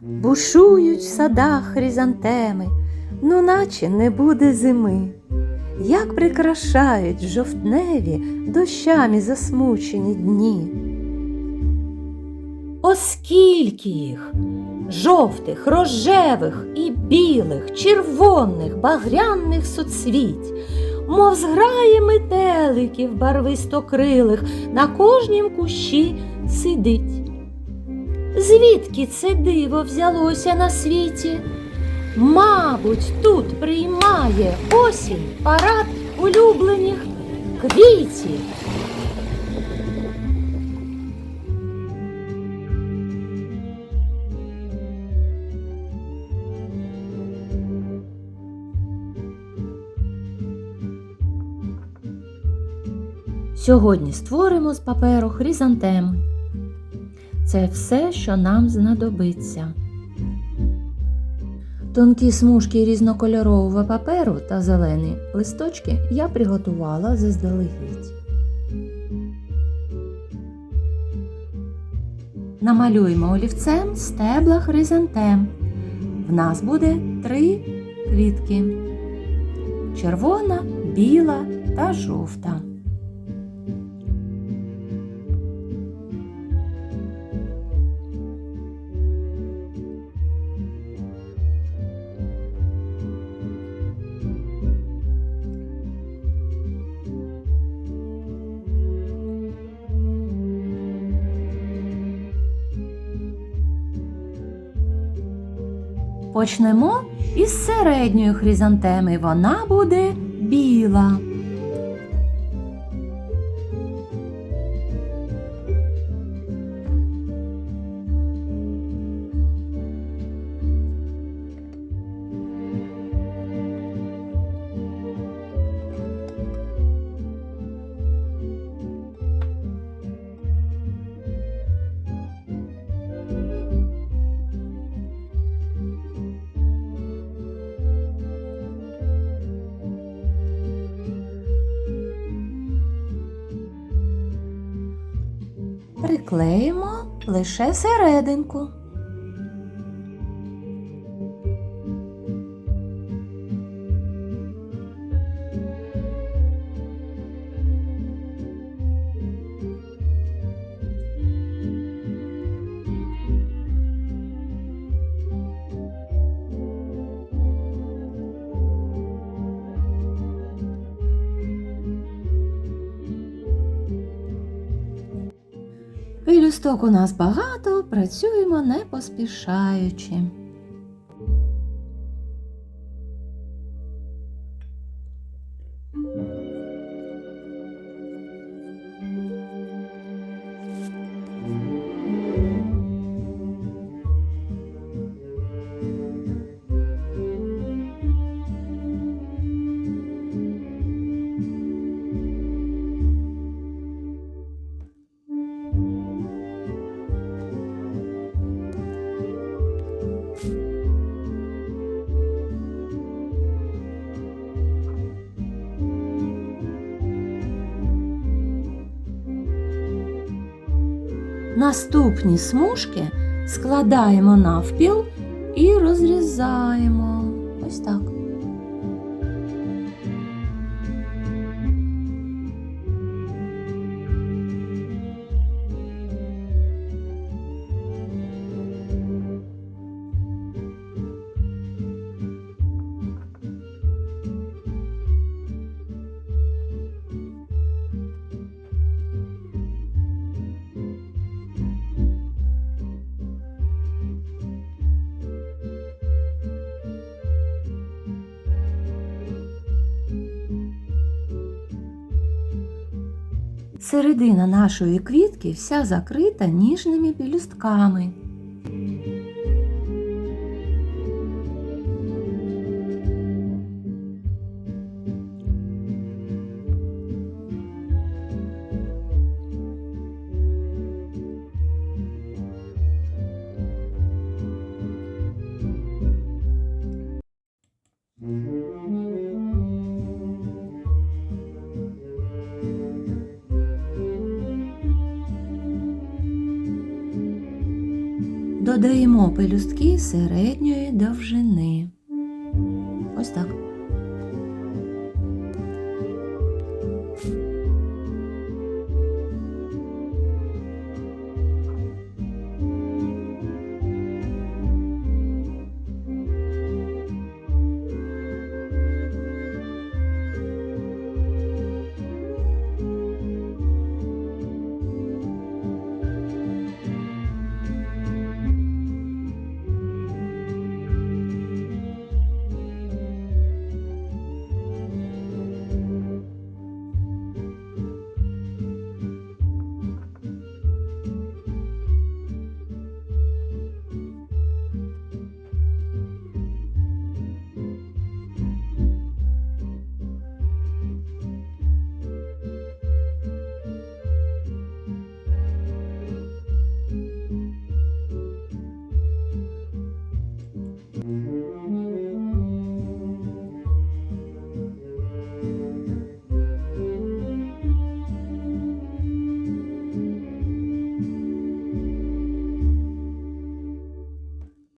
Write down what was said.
бушують в садах хризантеми, ну наче не буде зими. Як прикрашають жовтневі дощами засмучені дні. Оскільки їх жовтих, рожевих і білих, червоних, багряних соцвіть, мов зграї метеликів барвистокрилих на кожнім кущі сидить. Звідки це диво взялося на світі? Мабуть, тут приймає осінь парад улюблених квітів. Сьогодні створимо з паперу хризантеми. Це все, що нам знадобиться. Тонкі смужки різнокольорового паперу та зелені листочки я приготувала заздалегідь. Намалюємо олівцем стебла хризантем. В нас буде три квітки: червона, біла та жовта. Почнемо із середньої хризантеми. Вона буде біла. Приклеїмо лише серединку. Пелюсток у нас багато, працюємо не поспішаючи. Наступні смужки складаємо навпіл і розрізаємо. Ось так. Середина нашої квітки вся закрита ніжними пелюстками. Додаємо пелюстки середньої довжини. Ось так.